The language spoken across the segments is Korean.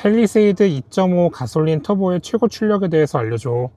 펠리세이드 2.5 가솔린 터보의 최고 출력에 대해서 알려줘.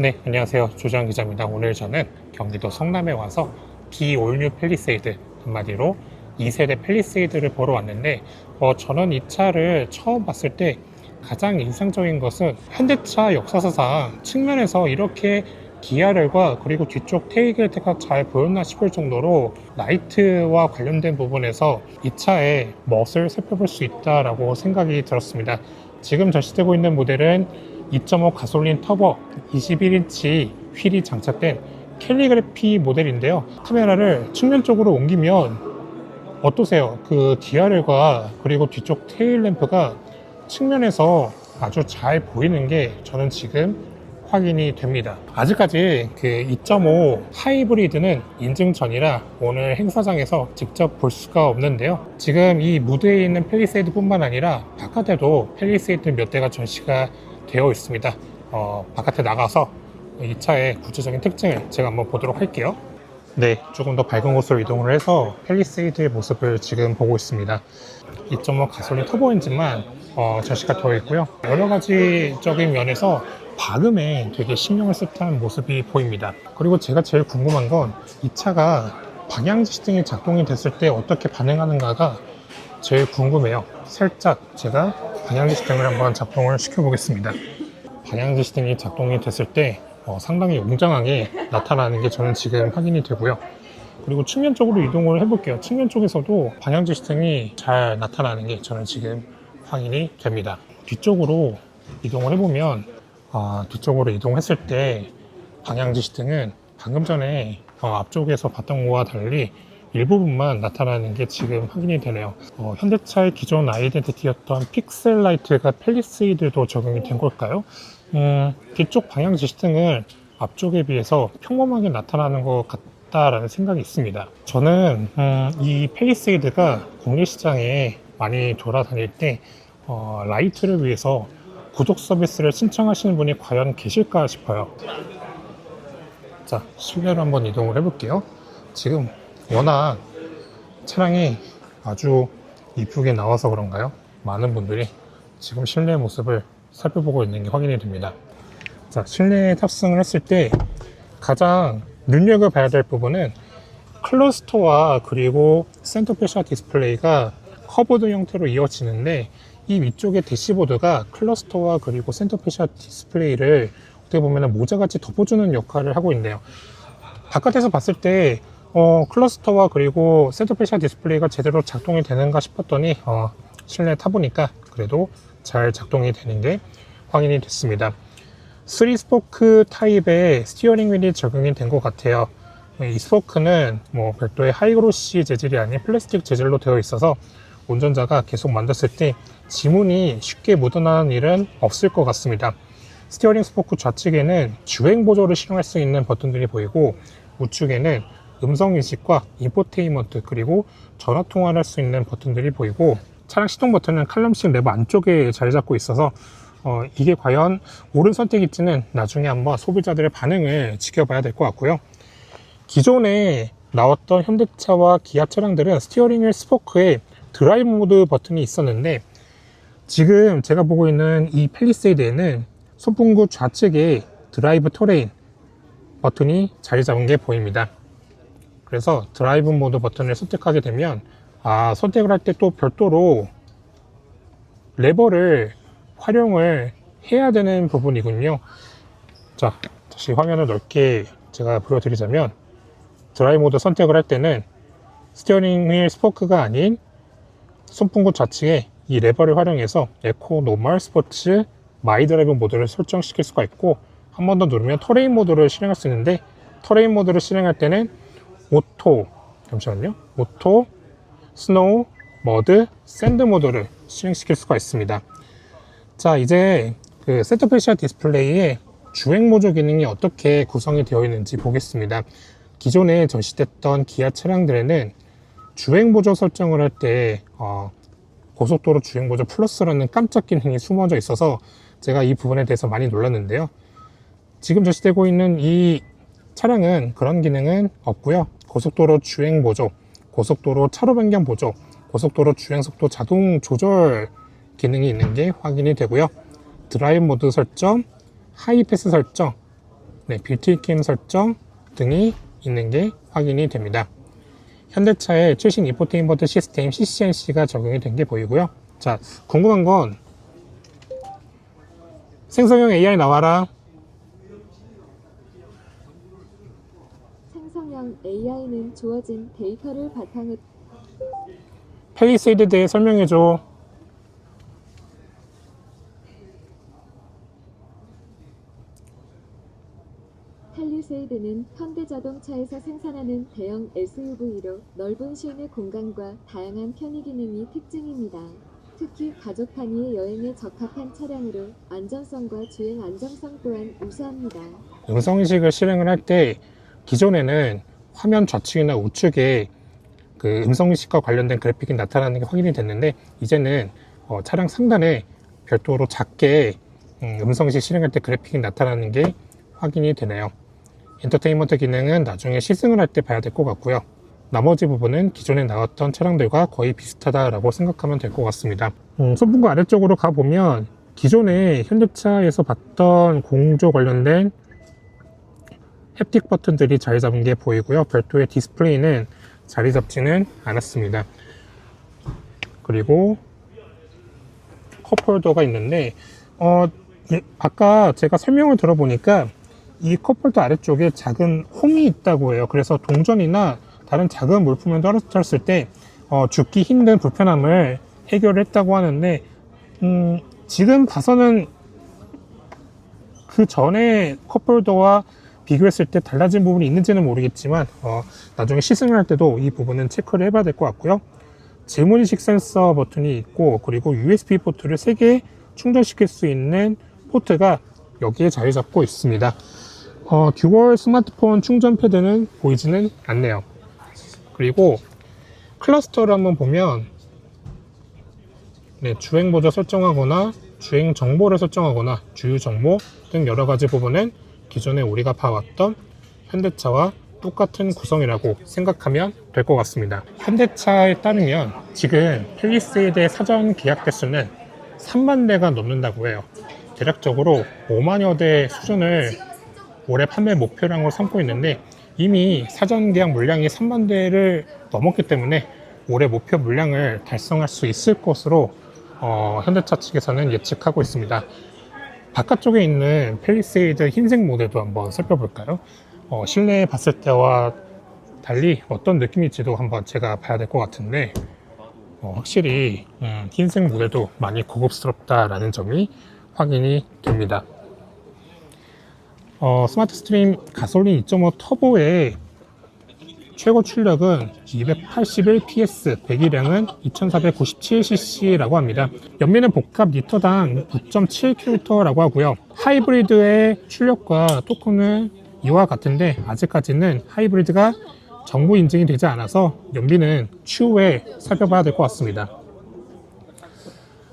네, 안녕하세요. 조장 기자입니다. 오늘 저는 경기도 성남에 와서 비올뉴 펠리세이드, 한마디로 2세대 펠리세이드를 보러 왔는데, 어, 저는 이 차를 처음 봤을 때 가장 인상적인 것은 현대차 역사사상 측면에서 이렇게 DRL과 그리고 뒤쪽 테일게이트가 잘 보였나 싶을 정도로 라이트와 관련된 부분에서 이 차의 멋을 살펴볼 수 있다라고 생각이 들었습니다. 지금 전시되고 있는 모델은 2.5 가솔린 터보 21인치 휠이 장착된 캘리그래피 모델인데요. 카메라를 측면 쪽으로 옮기면 어떠세요? 그 DRL과 그리고 뒤쪽 테일 램프가 측면에서 아주 잘 보이는 게 저는 지금 확인이 됩니다. 아직까지 그 2.5 하이브리드는 인증 전이라 오늘 행사장에서 직접 볼 수가 없는데요. 지금 이 무대에 있는 펠리세이드 뿐만 아니라 바깥에도 펠리세이드 몇 대가 전시가 되어 있습니다. 어, 바깥에 나가서 이 차의 구체적인 특징을 제가 한번 보도록 할게요. 네, 조금 더 밝은 곳으로 이동을 해서 펠리세이드의 모습을 지금 보고 있습니다. 2.5 가솔린 터보 엔진만 어, 전시가 되어 있고요. 여러 가지적인 면에서 박음에 되게 신경을 썼다는 모습이 보입니다. 그리고 제가 제일 궁금한 건 이 차가 방향지시 등이 작동이 됐을 때 어떻게 반응하는가가 제일 궁금해요. 살짝 제가 방향지시등을 한번 작동을 시켜보겠습니다. 방향지시등이 작동이 됐을 때 어, 상당히 웅장하게 나타나는 게 저는 지금 확인이 되고요. 그리고 측면 쪽으로 이동을 해볼게요. 측면 쪽에서도 방향지시등이 잘 나타나는 게 저는 지금 확인이 됩니다. 뒤쪽으로 이동을 해보면 아, 뒤쪽으로 이동했을 때 방향지 시등은 방금 전에 어, 앞쪽에서 봤던 거와 달리 일부분만 나타나는 게 지금 확인이 되네요. 어, 현대차의 기존 아이덴티티였던 픽셀 라이트가 펠리세이드도 적용이 된 걸까요? 음, 뒤쪽 방향 지시등을 앞쪽에 비해서 평범하게 나타나는 것 같다라는 생각이 있습니다. 저는 음, 이 펠리세이드가 국내 시장에 많이 돌아다닐 때 어, 라이트를 위해서 구독 서비스를 신청하시는 분이 과연 계실까 싶어요. 자, 실내로 한번 이동을 해볼게요. 지금 워낙 차량이 아주 이쁘게 나와서 그런가요? 많은 분들이 지금 실내 모습을 살펴보고 있는 게 확인이 됩니다. 자, 실내에 탑승을 했을 때 가장 눈여겨봐야 될 부분은 클러스터와 그리고 센터페시아 디스플레이가 커브드 형태로 이어지는데 이 위쪽에 대시보드가 클러스터와 그리고 센터페시아 디스플레이를 어떻게 보면 모자같이 덮어주는 역할을 하고 있네요. 바깥에서 봤을 때 어, 클러스터와 그리고 센터페시아 디스플레이가 제대로 작동이 되는가 싶었더니 어, 실내 타보니까 그래도 잘 작동이 되는 게 확인이 됐습니다. 3 스포크 타입의 스티어링 휠이 적용이 된 것 같아요. 이 스포크는 뭐 별도의 하이그로시 재질이 아닌 플라스틱 재질로 되어 있어서 운전자가 계속 만졌을 때 지문이 쉽게 묻어나는 일은 없을 것 같습니다. 스티어링 스포크 좌측에는 주행 보조를 실행할 수 있는 버튼들이 보이고 우측에는 음성 인식과 인포테인먼트 그리고 전화 통화를 할 수 있는 버튼들이 보이고 차량 시동 버튼은 칼럼식 레버 안쪽에 자리 잡고 있어서 어, 이게 과연 옳은 선택일지는 나중에 한번 소비자들의 반응을 지켜봐야 될 것 같고요. 기존에 나왔던 현대차와 기아 차량들은 스티어링 휠 스포크에 드라이브 모드 버튼이 있었는데 지금 제가 보고 있는 이 펠리세이드에는 손풍구 좌측에 드라이브 토레인 버튼이 자리 잡은 게 보입니다. 그래서 드라이브 모드 버튼을 선택하게 되면 아 선택을 할 때 또 별도로 레버를 활용을 해야 되는 부분이군요. 자 다시 화면을 넓게 제가 보여드리자면 드라이브 모드 선택을 할 때는 스티어링 휠 스포크가 아닌 손풍구 좌측에 이 레버를 활용해서 에코, 노멀, 스포츠, 마이 드라이브 모드를 설정시킬 수가 있고 한 번 더 누르면 터레인 모드를 실행할 수 있는데 터레인 모드를 실행할 때는 오토 잠시만요 오토 스노우 머드, 샌드 모드를 실행시킬 수가 있습니다. 자, 이제 그 세터페시아 디스플레이에 주행 모조 기능이 어떻게 구성이 되어 있는지 보겠습니다. 기존에 전시됐던 기아 차량들에는 주행 보조 설정을 할때 어, 고속도로 주행 보조 플러스라는 깜짝 기능이 숨어져 있어서 제가 이 부분에 대해서 많이 놀랐는데요. 지금 전시되고 있는 이 차량은 그런 기능은 없고요. 고속도로 주행 보조, 고속도로 차로 변경 보조, 고속도로 주행 속도 자동 조절 기능이 있는 게 확인이 되고요. 드라이브 모드 설정, 하이패스 설정, 네, 빌트인 설정 등이 있는 게 확인이 됩니다. 현대차의 최신 인포테인먼트 시스템 CCNC가 적용이 된 게 보이고요. 자, 궁금한 건 생성형 AI 나와라. 생성형 AI는 주어진 데이터를 바탕으로 펠리세이드에 대해 설명해줘. 팰리세이드는 현대자동차에서 생산하는 대형 SUV로 넓은 실내 공간과 다양한 편의 기능이 특징입니다. 특히 가족 단위의 여행에 적합한 차량으로 안전성과 주행 안정성 또한 우수합니다. 음성인식을 실행을 할 때 기존에는 화면 좌측이나 우측에 그 음성 인식과 관련된 그래픽이 나타나는 게 확인이 됐는데 이제는 어, 차량 상단에 별도로 작게 음, 음성 인식 실행할 때 그래픽이 나타나는 게 확인이 되네요. 엔터테인먼트 기능은 나중에 시승을 할 때 봐야 될 것 같고요. 나머지 부분은 기존에 나왔던 차량들과 거의 비슷하다라고 생각하면 될 것 같습니다. 음, 손분구 아래쪽으로 가보면 기존에 현대차에서 봤던 공조 관련된 햅틱 버튼들이 자리 잡은 게 보이고요. 별도의 디스플레이는 자리 잡지는 않았습니다. 그리고 컵홀더가 있는데 어, 예, 아까 제가 설명을 들어보니까 이 컵홀더 아래쪽에 작은 홈이 있다고 해요. 그래서 동전이나 다른 작은 물품을 떨어졌을 때 어, 죽기 힘든 불편함을 해결했다고 하는데 음, 지금 봐서는 그 전에 컵홀더와 비교했을 때 달라진 부분이 있는지는 모르겠지만 어, 나중에 시승을 할 때도 이 부분은 체크를 해봐야 될 것 같고요. 질문인식 센서 버튼이 있고 그리고 USB 포트를 3개 충전시킬 수 있는 포트가 여기에 자리 잡고 있습니다. 어, 듀얼 스마트폰 충전 패드는 보이지는 않네요. 그리고 클러스터를 한번 보면 네, 주행 보조 설정하거나 주행 정보를 설정하거나 주유 정보 등 여러 가지 부분은 기존에 우리가 봐왔던 현대차와 똑같은 구성이라고 생각하면 될 것 같습니다. 현대차에 따르면 지금 펠리세이드의 사전 계약 대수는 3만 대가 넘는다고 해요. 대략적으로 5만여 대 수준을 올해 판매 목표량으로 삼고 있는데 이미 사전 계약 물량이 3만 대를 넘었기 때문에 올해 목표 물량을 달성할 수 있을 것으로 어, 현대차 측에서는 예측하고 있습니다. 바깥쪽에 있는 펠리세이드 흰색 모델도 한번 살펴볼까요? 어, 실내에 봤을 때와 달리 어떤 느낌일지도 한번 제가 봐야 될 것 같은데 어, 확실히 음, 흰색 모델도 많이 고급스럽다라는 점이 확인이 됩니다. 어, 스마트 스트림 가솔린 2.5 터보의 최고 출력은 281 PS, 배기량은 2497cc라고 합니다. 연비는 복합 리터당 9.7km라고 하고요. 하이브리드의 출력과 토크는 이와 같은데 아직까지는 하이브리드가 정부 인증이 되지 않아서 연비는 추후에 살펴봐야 될 것 같습니다.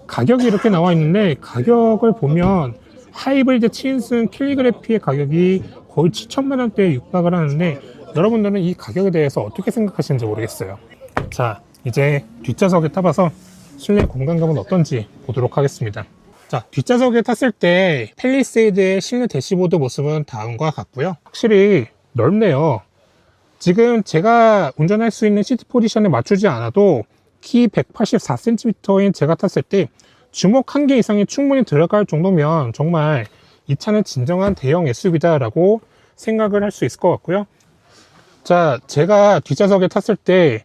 가격이 이렇게 나와 있는데 가격을 보면 하이브리드 7인승 킬리그래피의 가격이 거의 7천만 원대에 육박을 하는데 여러분들은 이 가격에 대해서 어떻게 생각하시는지 모르겠어요. 자, 이제 뒷좌석에 타봐서 실내 공간감은 어떤지 보도록 하겠습니다. 자, 뒷좌석에 탔을 때 펠리세이드의 실내 대시보드 모습은 다음과 같고요. 확실히 넓네요. 지금 제가 운전할 수 있는 시트 포지션에 맞추지 않아도 키 184cm인 제가 탔을 때 주먹 한 개 이상이 충분히 들어갈 정도면 정말 이 차는 진정한 대형 SUV다라고 생각을 할 수 있을 것 같고요. 자, 제가 뒷좌석에 탔을 때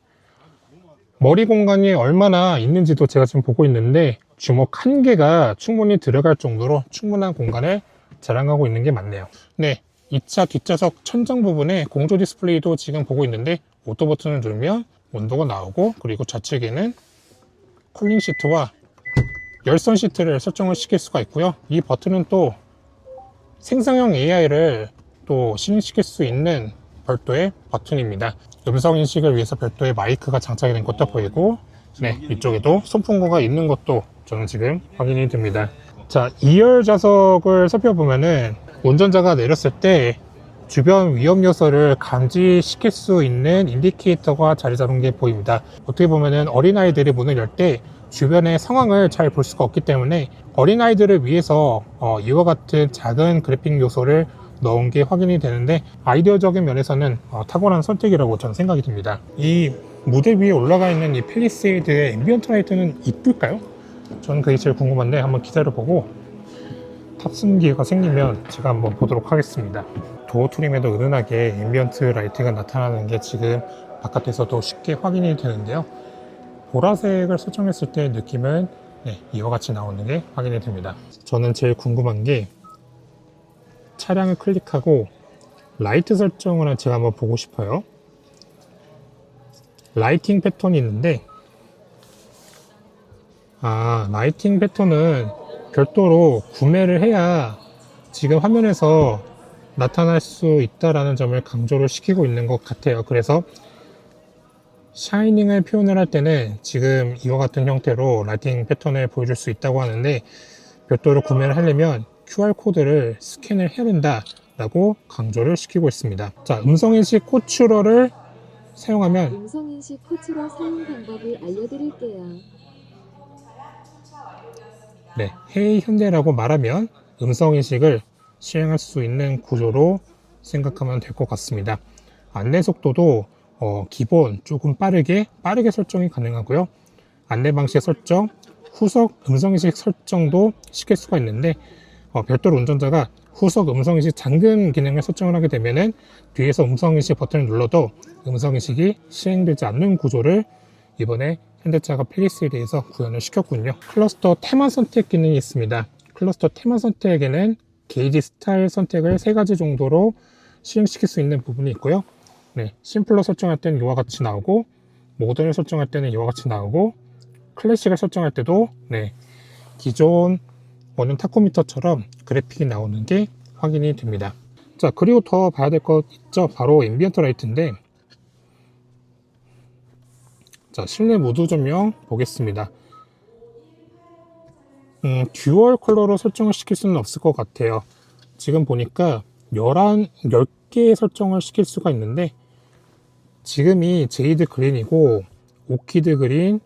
머리 공간이 얼마나 있는지도 제가 지금 보고 있는데 주먹 한 개가 충분히 들어갈 정도로 충분한 공간을 자랑하고 있는 게 맞네요. 네, 이 차 뒷좌석 천장 부분에 공조 디스플레이도 지금 보고 있는데 오토 버튼을 누르면 온도가 나오고 그리고 좌측에는 쿨링 시트와 열선 시트를 설정을 시킬 수가 있고요. 이 버튼은 또 생성형 AI를 또 실행시킬 수 있는 별도의 버튼입니다. 음성 인식을 위해서 별도의 마이크가 장착이 된 것도 보이고, 네, 이쪽에도 송풍구가 있는 것도 저는 지금 확인이 됩니다. 자, 2열 좌석을 살펴보면은 운전자가 내렸을 때 주변 위험 요소를 감지시킬 수 있는 인디케이터가 자리 잡은 게 보입니다. 어떻게 보면은 어린아이들이 문을 열 때 주변의 상황을 잘 볼 수가 없기 때문에 어린아이들을 위해서 어, 이와 같은 작은 그래픽 요소를 넣은 게 확인이 되는데 아이디어적인 면에서는 어, 탁월한 선택이라고 저는 생각이 듭니다. 이 무대 위에 올라가 있는 이 펠리세이드의 앰비언트 라이트는 이쁠까요? 저는 그게 제일 궁금한데 한번 기다려 보고 탑승 기회가 생기면 제가 한번 보도록 하겠습니다. 도어 트림에도 은은하게 앰비언트 라이트가 나타나는 게 지금 바깥에서도 쉽게 확인이 되는데요. 보라색을 설정했을 때 느낌은 네, 이와 같이 나오는 게 확인이 됩니다. 저는 제일 궁금한 게 차량을 클릭하고 라이트 설정을 제가 한번 보고 싶어요. 라이팅 패턴이 있는데 아, 라이팅 패턴은 별도로 구매를 해야 지금 화면에서 나타날 수 있다라는 점을 강조를 시키고 있는 것 같아요. 그래서 샤이닝을 표현을 할 때는 지금 이와 같은 형태로 라이팅 패턴을 보여줄 수 있다고 하는데 별도로 구매를 하려면 QR코드를 스캔을 해야 된다라고 강조를 시키고 있습니다. 자, 음성인식 코츄러를 사용하면 음성인식 코치러 사용 방법을 알려드릴게요. 네, 헤이 현대라고 말하면 음성 인식을 시행할 수 있는 구조로 생각하면 될 것 같습니다. 안내 속도도 어, 기본 조금 빠르게 빠르게 설정이 가능하고요. 안내 방식 설정, 후석 음성 인식 설정도 시킬 수가 있는데 어, 별도로 운전자가 후석 음성 인식 잠금 기능을 설정을 하게 되면은 뒤에서 음성 인식 버튼을 눌러도 음성 인식이 시행되지 않는 구조를 이번에 현대차가 펠리세이드에서 구현을 시켰군요. 클러스터 테마 선택 기능이 있습니다. 클러스터 테마 선택에는 게이지 스타일 선택을 세 가지 정도로 시행시킬 수 있는 부분이 있고요. 네, 심플러 설정할 때는 이와 같이 나오고 모던을 설정할 때는 이와 같이 나오고 클래식을 설정할 때도 네, 기존 원형 타코미터처럼 그래픽이 나오는 게 확인이 됩니다. 자, 그리고 더 봐야 될 것 있죠. 바로 앰비언트 라이트인데 자, 실내 모드 조명 보겠습니다. 음, 듀얼 컬러로 설정을 시킬 수는 없을 것 같아요. 지금 보니까 11, 10개의 설정을 시킬 수가 있는데, 지금이 제이드 그린이고, 오키드 그린,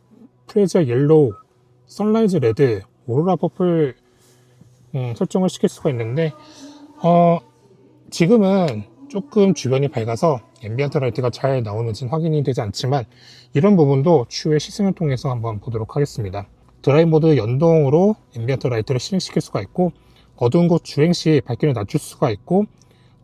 프레저 옐로우, 선라이즈 레드, 오로라 퍼플 음, 설정을 시킬 수가 있는데, 어, 지금은 조금 주변이 밝아서 앰비언트 라이트가 잘 나오는지는 확인이 되지 않지만 이런 부분도 추후에 시승을 통해서 한번 보도록 하겠습니다. 드라이브 모드 연동으로 앰비언트 라이트를 실행시킬 수가 있고 어두운 곳 주행 시 밝기를 낮출 수가 있고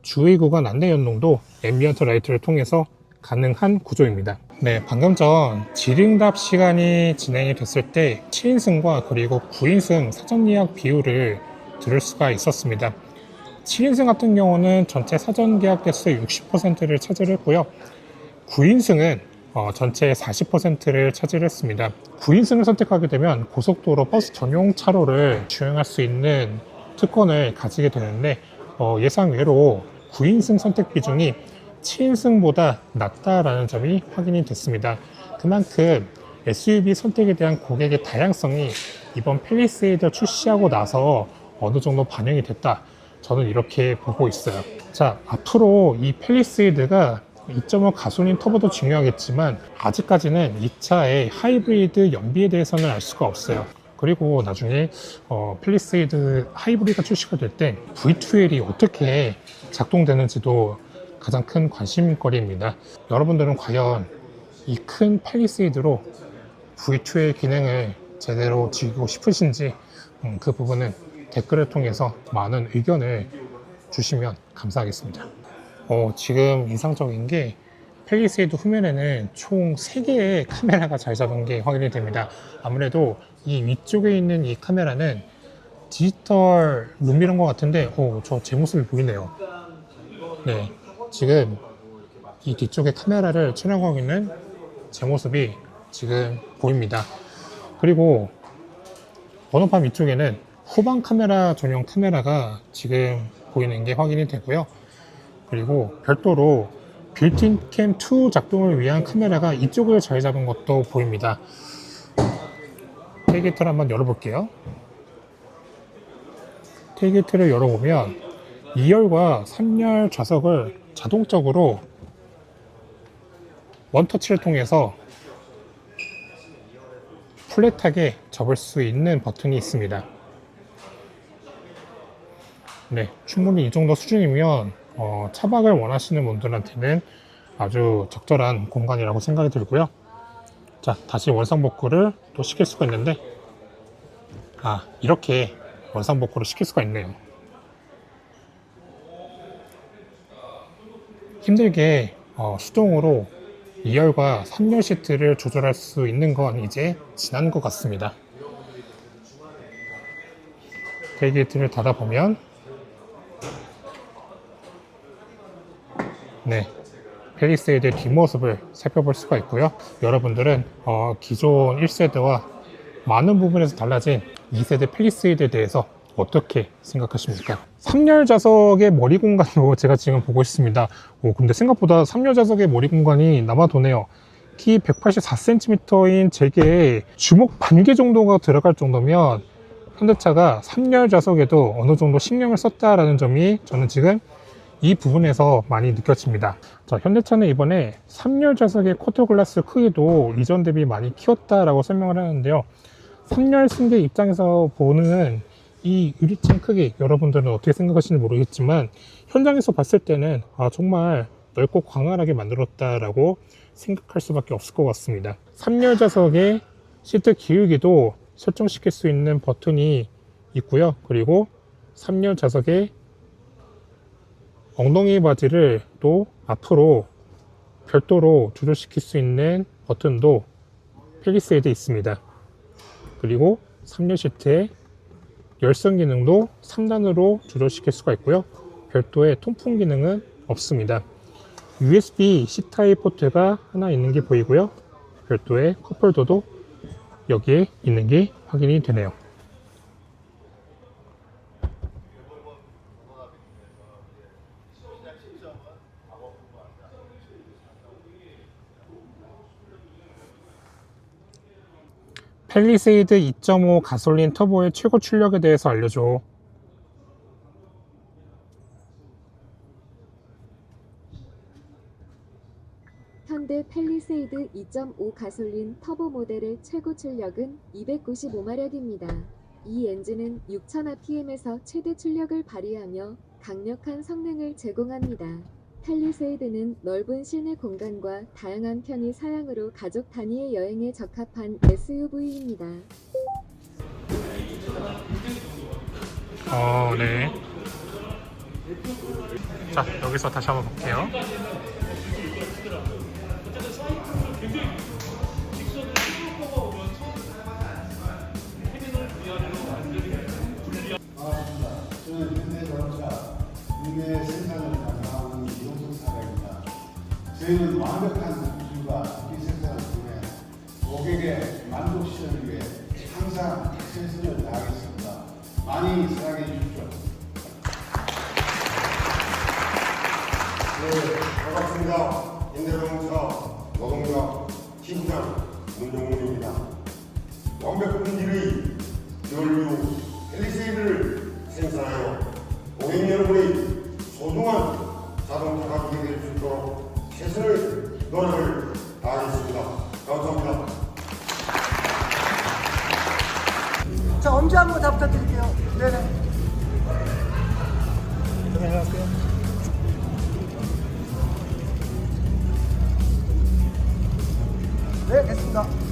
주의 구간 안내 연동도 앰비언트 라이트를 통해서 가능한 구조입니다. 네, 방금 전 지ring답 시간이 진행이 됐을 때 7인승과 그리고 9인승 사전 예약 비율을 들을 수가 있었습니다. 7인승 같은 경우는 전체 사전 계약 대수의 60%를 차지했고요. 9인승은 어, 전체의 40%를 차지했습니다. 9인승을 선택하게 되면 고속도로 버스 전용 차로를 주행할 수 있는 특권을 가지게 되는데 어, 예상 외로 9인승 선택 비중이 7인승보다 낮다라는 점이 확인이 됐습니다. 그만큼 SUV 선택에 대한 고객의 다양성이 이번 펠리세이드 출시하고 나서 어느 정도 반영이 됐다. 저는 이렇게 보고 있어요. 자, 앞으로 이 펠리세이드가 2.5 가솔린 터보도 중요하겠지만 아직까지는 이 차의 하이브리드 연비에 대해서는 알 수가 없어요. 그리고 나중에 어, 펠리세이드 하이브리드가 출시가 될 때 V2L이 어떻게 작동되는지도 가장 큰 관심거리입니다. 여러분들은 과연 이큰 펠리세이드로 V2L 기능을 제대로 즐기고 싶으신지 음, 그 부분은 댓글을 통해서 많은 의견을 주시면 감사하겠습니다. 어, 지금 인상적인 게 펠리세이드 후면에는 총 3개의 카메라가 잘 잡은 게 확인이 됩니다. 아무래도 이 위쪽에 있는 이 카메라는 디지털 룸미러인 것 같은데, 오, 저제 모습이 보이네요. 네. 지금 이 뒤쪽에 카메라를 촬영하고 있는 제 모습이 지금 보입니다. 그리고 번호판 위쪽에는 후방 카메라 전용 카메라가 지금 보이는 게 확인이 되고요. 그리고 별도로 빌트인 캠 2 작동을 위한 카메라가 이쪽을 자리 잡은 것도 보입니다. 테이게이트를 한번 열어볼게요. 테이게이트를 열어보면 2열과 3열 좌석을 자동적으로 원터치를 통해서 플랫하게 접을 수 있는 버튼이 있습니다. 네, 충분히 이 정도 수준이면 어, 차박을 원하시는 분들한테는 아주 적절한 공간이라고 생각이 들고요. 자, 다시 원상복구를 또 시킬 수가 있는데, 아, 이렇게 원상복구를 시킬 수가 있네요. 힘들게 어, 수동으로 2열과 3열 시트를 조절할 수 있는 건 이제 지난 것 같습니다. 테이게이트를 닫아보면 네, 펠리세이드의 뒷모습을 살펴볼 수가 있고요. 여러분들은 어, 기존 1세대와 많은 부분에서 달라진 2세대 펠리세이드에 대해서 어떻게 생각하십니까? 3열 좌석의 머리 공간도 제가 지금 보고 있습니다. 오, 근데 생각보다 3열 좌석의 머리 공간이 남아도네요. 키 184cm인 제게 주먹 반 개 정도가 들어갈 정도면 현대차가 3열 좌석에도 어느 정도 신경을 썼다라는 점이 저는 지금 이 부분에서 많이 느껴집니다. 자, 현대차는 이번에 3열 좌석의 쿼터 글라스 크기도 이전 대비 많이 키웠다라고 설명을 하는데요. 3열 승객 입장에서 보는 이 유리창 크기 여러분들은 어떻게 생각하시는지 모르겠지만 현장에서 봤을 때는 아, 정말 넓고 광활하게 만들었다라고 생각할 수밖에 없을 것 같습니다. 3열 좌석의 시트 기울기도 설정시킬 수 있는 버튼이 있고요. 그리고 3열 좌석의 엉덩이 바지를 또 앞으로 별도로 조절시킬 수 있는 버튼도 펠리세이드에 있습니다. 그리고 3열 시트에 열선 기능도 3단으로 조절시킬 수가 있고요. 별도의 통풍 기능은 없습니다. USB C타입 포트가 하나 있는 게 보이고요. 별도의 컵홀더도 여기에 있는 게 확인이 되네요. 펠리세이드 2.5 가솔린 터보의 최고 출력에 대해서 알려줘. 현대 펠리세이드 2.5 가솔린 터보 모델의 최고 출력은 295마력입니다. 이 엔진은 6000rpm에서 최대 출력을 발휘하며 강력한 성능을 제공합니다. 펠리세이드는 넓은 실내 공간과 다양한 편의 사양으로 가족 단위의 여행에 적합한 SUV입니다. 어, 네. 자, 여기서 다시 한번 볼게요. 저희는 완벽한 기술과 생산을 통해 고객의 만족시를 위해 항상 최선을 다하겠습니다. 많이 사랑해 주십시오. 네, 반갑습니다. 현대자동차 노동자 팀장 문종훈입니다. 완벽한 길의 전류 헬리세이드를 생산하여 고객 여러분의 소중한 자동차가 되게 될수 있도록 최선을 노력을 다하겠습니다. 감사합니다. 자, 엄지 한번 답 부탁드릴게요. 네네. 들어갈게요. 네, 됐습니다.